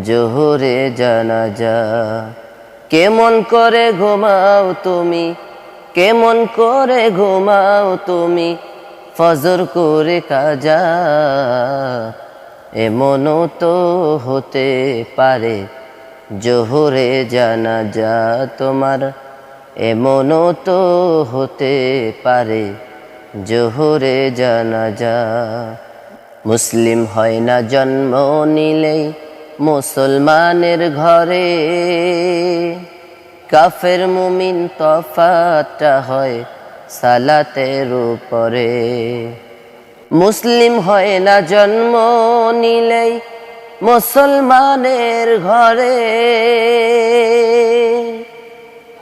জোহরে জানা যা কেমন করে ঘুমাও তুমি? কেমন করে ঘুমাও তুমি? ফজর করে কাজা। এমনও তো হতে পারে জোহরে জানা যা তোমার। এমনও তো হতে পারে জোহরে জানা যা মুসলিম হয় না জন্ম নিলেই মুসলমানের ঘরে কাফের মুমিন তফাতটা হয় সালাতের উপরে। মুসলিম হয় না জন্ম নিলেই মুসলমানের ঘরে।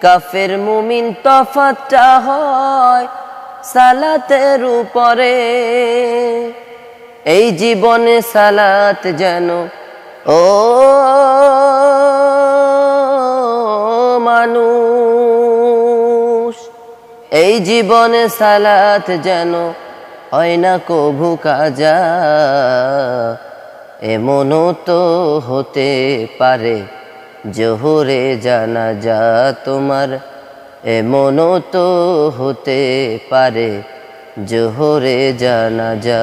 কাফের মুমিন তফাতটা হয় সালাতের উপরে। এই জীবনে সালাত যেন ও মানুষ, এই জীবনে সালাত যেন হয় না কভু কাজা। এমনও তো হতে পারে জোহরে জানা যা তোমার। এমনও তো হতে পারে জোহরে জানা যা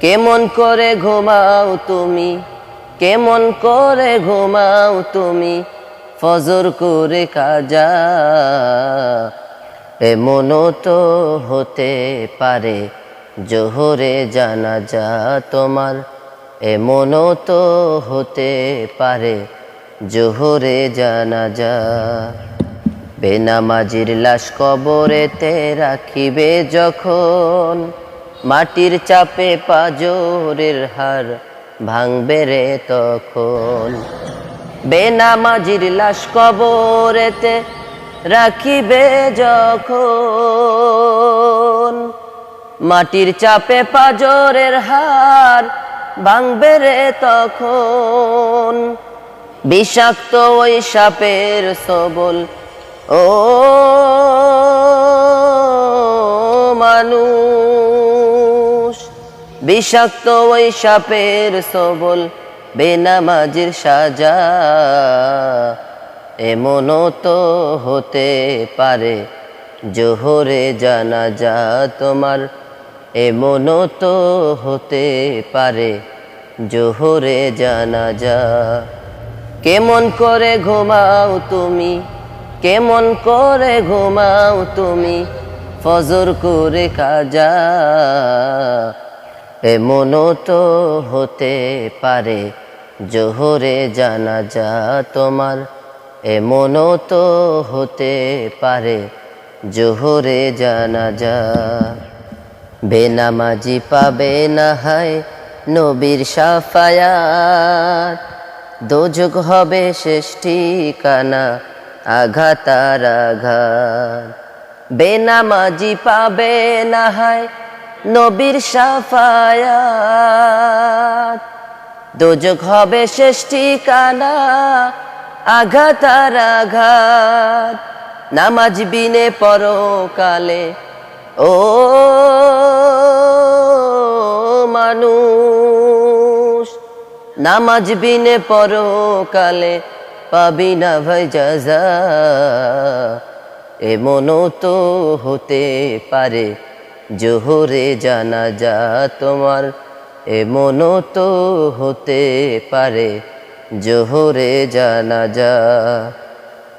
কেমন করে ঘুমাও তুমি? কেমন করে ঘুমাও তুমি? ফজর করে কাজা। এমনও তো হতে পারে জোহরে জানা যা তোমার। এমনও তো হতে পারে জোহরে জানা যা বেনামাজির লাশ কবরেতে রাখিবে যখন। মাটির চাপে পাজরের হার ভাঙবে রে তখন। বেনামাজির লাশ কবরেতে রাখিবে যখন। মাটির চাপে পাজরের হার ভাঙবে রে তখন। বিষাক্ত ওই সাপের সবল ও মানুষ। বিষাক্ত ওই সাপের সবল বেনামাজির সাজা এমনও তো হতে পারে জোহরে জানা যা তোমার, এমনও তো হতে পারে জোহরে জানা যা কেমন করে ঘুমাও তুমি, কেমন করে ঘুমাও তুমি, ফজর করে কাজা। এমনও তো হতে পারে, জোহরে জানা যা তোমার। এমনও তো হতে পারে, জোহরে জানা যা বেনামাজি পাবে না হায় নবীর সাফায়াত। দোজক হবে শেষ ঠিকানা, আঘাতার আঘাত। বেনামাজি পাবে না হায় নবীর সাফায়াত। দোজক হবে শেষ ঠিকানা, আঘাত আর আঘাত। নামাজ বিনে পরকালে, ও মানুষ। নামাজ বিনে পরকালে পাবি না ভাই যাজা এমনও তো হতে পারে জোহরে জানা যা তোমার এমনও তো হতে পারে। জোহরে জানা যা,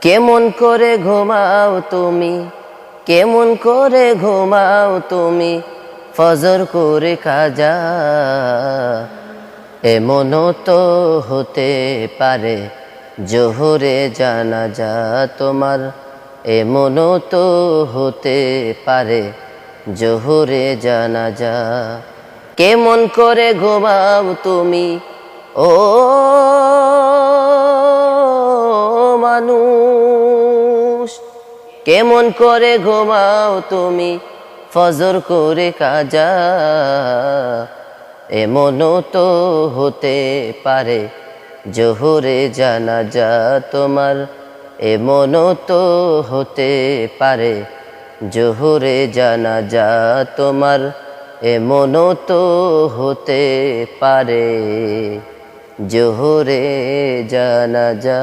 কেমন করে ঘুমাও তুমি, কেমন করে ঘুমাও তুমি, ফজর করে কাজা এমনও তো হতে পারে। জোহরে জানা যা তোমার এমনও তো হতে পারে। জোহরে জানা যা কেমন করে ঘুমাও তুমি? ও মানুষ, কেমন করে ঘুমাও তুমি? ফজর করে কাজা, এমনও তো হতে পারে। জোহরে জানা যা তোমার, এমনও তো হতে পারে। জোহরে জানা যা তোমার এমনও তো হতে পারে। জোহরে জানা যা